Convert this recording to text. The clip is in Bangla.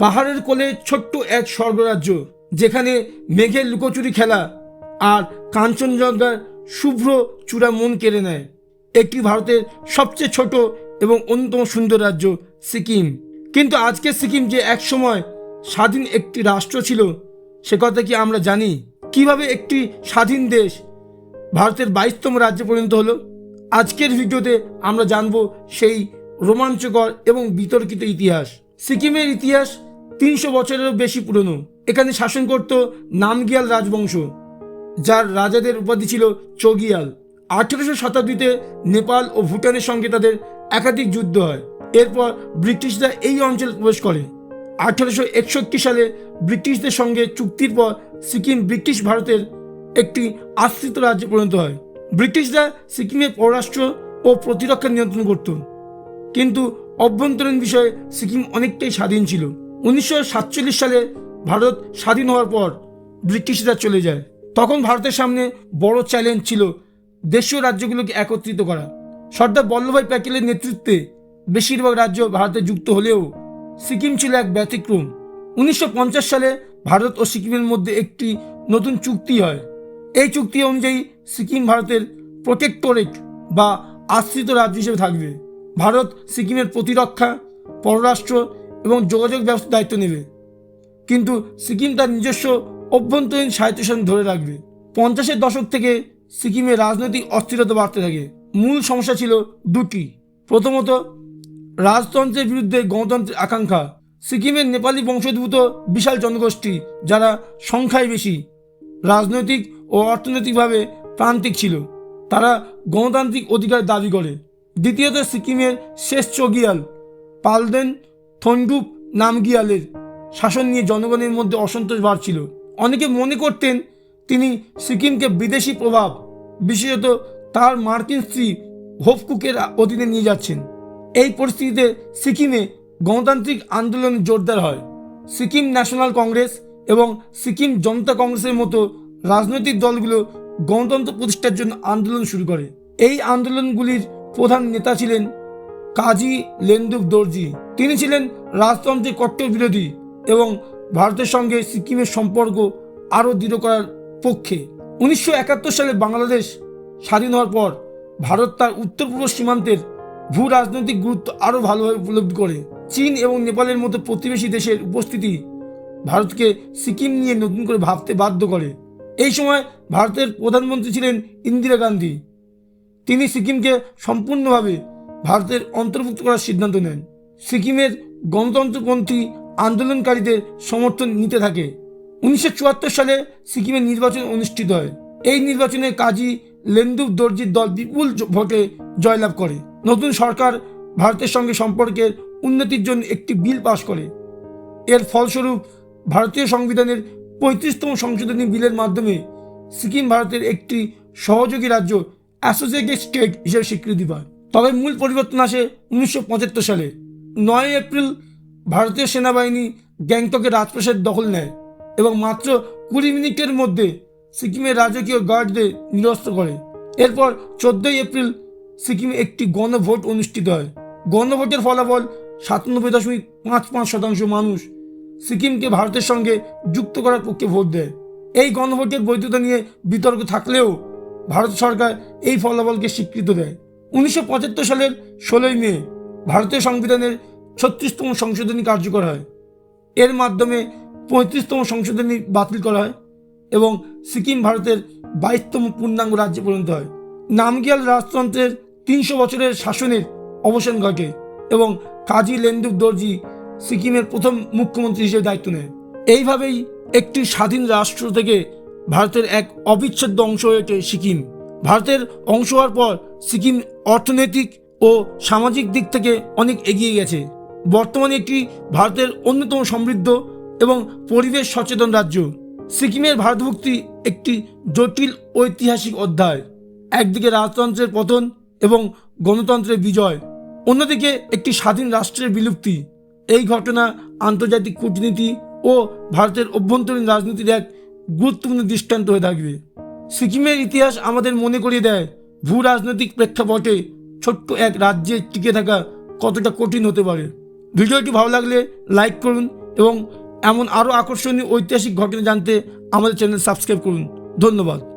পাহাড়ের কোলে ছোট্ট এক স্বর্গরাজ্য, যেখানে মেঘের লুকোচুরি খেলা আর কাঞ্চনজঙ্ঘার শুভ্র চূড়া মন কেড়ে নেয়। একটি ভারতের সবচেয়ে ছোট এবং অন্যতম সুন্দর রাজ্য সিকিম। কিন্তু আজকে সিকিম যে একসময় স্বাধীন একটি রাষ্ট্র ছিল, সে কথা কি আমরা জানি? কীভাবে একটি স্বাধীন দেশ ভারতের বাইশতম রাজ্য পর্যন্ত হলো? আজকের ভিডিওতে আমরা জানব সেই রোমাঞ্চকর এবং বিতর্কিত ইতিহাস। সিকিমের ইতিহাস তিনশো বছরেরও বেশি পুরনো। এখানে শাসন করত নামগিয়াল রাজবংশ, যার রাজাদের উপাধি ছিল চগিয়াল। আঠেরোশো শতাব্দীতে নেপাল ও ভুটানের সঙ্গে তাদের একাধিক যুদ্ধ হয়। এরপর ব্রিটিশরা এই অঞ্চল প্রবেশ করে। আঠেরোশো একষট্টি সালে ব্রিটিশদের সঙ্গে চুক্তির পর সিকিম ব্রিটিশ ভারতের একটি আশ্রিত রাজ্যে পরিণত হয়। ব্রিটিশরা সিকিমের পররাষ্ট্র ও প্রতিরক্ষা নিয়ন্ত্রণ করত। কিন্তু অভ্যন্তরীণ বিষয়ে সিকিম অনেকটাই স্বাধীন ছিল। উনিশশো সাতচল্লিশ সালে ভারত স্বাধীন হওয়ার পর ব্রিটিশরা চলে যায়। তখন ভারতের সামনে বড় চ্যালেঞ্জ ছিল দেশীয় রাজ্যগুলোকে একত্রিত করা। সর্দার বল্লভভাই প্যাটেলের নেতৃত্বে বেশিরভাগ রাজ্য ভারতে যুক্ত হলেও সিকিম ছিল এক ব্যতিক্রম। উনিশশো পঞ্চাশ সালে ভারত ও সিকিমের মধ্যে একটি নতুন চুক্তি হয়। এই চুক্তি অনুযায়ী সিকিম ভারতের প্রোটেক্টরেট বা আশ্রিত রাজ্য হিসেবে থাকবে। ভারত সিকিমের প্রতিরক্ষা, পররাষ্ট্র এবং যোগাযোগ ব্যবস্থার দায়িত্ব নেবে। কিন্তু সিকিম তার নিজস্ব অভ্যন্তরীণ স্বায়ত্তশাসন ধরে রাখবে। পঞ্চাশের দশক থেকে সিকিমে রাজনৈতিক অস্থিরতা বাড়তে থাকে। মূল সমস্যা ছিল দুটি। প্রথমত, রাজতন্ত্রের বিরুদ্ধে গণতন্ত্রের আকাঙ্ক্ষা। সিকিমের নেপালি বংশোদ্ভূত বিশাল জনগোষ্ঠী, যারা সংখ্যায় বেশি, রাজনৈতিক ও অর্থনৈতিকভাবে প্রান্তিক ছিল। তারা গণতান্ত্রিক অধিকার দাবি করে। দ্বিতীয়ত সিকিমের শেষ চগিয়াল, পালদেন থন্ডুপ নামগিয়ালের শাসন নিয়ে জনগণের মধ্যে অসন্তোষ বাড়ছিল। অনেকে মনে করতেন তিনি সিকিমকে বিদেশি প্রভাব, বিশেষত তার মার্কিন স্ত্রী হোপকুকের অধীনে নিয়ে যাচ্ছেন। এই পরিস্থিতিতে সিকিমে গণতান্ত্রিক আন্দোলন জোরদার হয়। সিকিম ন্যাশনাল কংগ্রেস এবং সিকিম জনতা কংগ্রেসের মতো রাজনৈতিক দলগুলো গণতন্ত্র প্রতিষ্ঠার জন্য আন্দোলন শুরু করে। এই আন্দোলনগুলির প্রধান নেতা ছিলেন কাজী লেন্দুক দর্জি। তিনি ছিলেন রাজতন্ত্রের কট্টর বিরোধী এবং ভারতের সঙ্গে সিকিমের সম্পর্ক আরও দৃঢ় করার পক্ষে। উনিশশো একাত্তর সালে বাংলাদেশ স্বাধীন হওয়ার পর ভারত তার উত্তর পূর্ব সীমান্তের ভূ রাজনৈতিক গুরুত্ব আরও ভালোভাবে উপলব্ধি করে। চীন এবং নেপালের মতো প্রতিবেশী দেশের উপস্থিতি ভারতকে সিকিম নিয়ে নতুন করে ভাবতে বাধ্য করে। এই সময় ভারতের প্রধানমন্ত্রী ছিলেন ইন্দিরা গান্ধী। তিনি সিকিমকে সম্পূর্ণভাবে ভারতের অন্তর্ভুক্ত করার সিদ্ধান্ত নেন। সিকিমের গণতন্ত্রপন্থী আন্দোলনকারীদের সমর্থন নিতে থাকে। উনিশশো চুয়াত্তর সালে সিকিমের নির্বাচন অনুষ্ঠিত হয়। এই নির্বাচনে কাজী লেন্দুক দর্জির দল বিপুল ভোটে জয়লাভ করে। নতুন সরকার ভারতের সঙ্গে সম্পর্কের উন্নতির জন্য একটি বিল পাশ করে। এর ফলস্বরূপ ভারতীয় সংবিধানের পঁয়ত্রিশতম সংশোধনী বিলের মাধ্যমে সিকিম ভারতের একটি সহযোগী রাজ্য অ্যাসোসিয়েটেড স্টেট হিসেবে স্বীকৃতি পায়। তবে মূল পরিবর্তন আসে উনিশশো পঁচাত্তর সালে। নয় এপ্রিল ভারতীয় সেনাবাহিনী গ্যাংটকের রাজপ্রাসাদ দখল নেয় এবং মাত্র কুড়ি মিনিটের মধ্যে সিকিমের রাজকীয় গার্ডদের নিরস্ত করে। এরপর চোদ্দই এপ্রিল সিকিমে একটি গণভোট অনুষ্ঠিত হয়। গণভোটের ফলাফল সাতানব্বই দশমিক পাঁচ পাঁচ শতাংশ মানুষ সিকিমকে ভারতের সঙ্গে যুক্ত করার পক্ষে ভোট দেয়। এই গণভোটের বৈধতা নিয়ে বিতর্ক থাকলেও ভারত সরকার এই ফলাফলকে স্বীকৃত দেয়। উনিশশো পঁচাত্তর সালের ষোলোই মে ভারতীয় সংবিধানের ছত্রিশতম সংশোধনী কার্যকর হয়। এর মাধ্যমে পঁয়ত্রিশতম সংশোধনী বাতিল করা হয় এবং সিকিম ভারতের বাইশতম পূর্ণাঙ্গ রাজ্যে পরিণত হয়। নামগিয়াল রাজতন্ত্রের তিনশো বছরের শাসনের অবসান ঘটে এবং কাজী লেন্দুক দর্জি সিকিমের প্রথম মুখ্যমন্ত্রী হিসেবে দায়িত্ব নেয়। এইভাবেই একটি স্বাধীন রাষ্ট্র থেকে ভারতের এক অবিচ্ছেদ্য অংশ হয়ে ওঠে সিকিম। ভারতের অংশ হওয়ার পর সিকিম অর্থনৈতিক ও সামাজিক দিক থেকে অনেক এগিয়ে গেছে। বর্তমানে একটি ভারতের অন্যতম সমৃদ্ধ এবং পরিবেশ সচেতন রাজ্য। সিকিমের ভারতভুক্তি একটি জটিল ঐতিহাসিক অধ্যায়। একদিকে রাজতন্ত্রের পতন এবং গণতন্ত্রের বিজয়। অন্যদিকে একটি স্বাধীন রাষ্ট্রের বিলুপ্তি। এই ঘটনা আন্তর্জাতিক কূটনীতি ও ভারতের অভ্যন্তরীণ রাজনীতির এক গুরুত্বপূর্ণ দৃষ্টান্ত হয়ে থাকবে। সিকিমের ইতিহাস আমাদের মনে করিয়ে দেয়, ভূ রাজনৈতিক প্রেক্ষাপটে ছোট্ট এক রাজ্যে টিকে থাকা কতটা কঠিন হতে পারে। ভিডিওটি ভালো লাগলে লাইক করুন এবং এমন আরও আকর্ষণীয় ঐতিহাসিক ঘটনা জানতে আমাদের চ্যানেল সাবস্ক্রাইব করুন। ধন্যবাদ।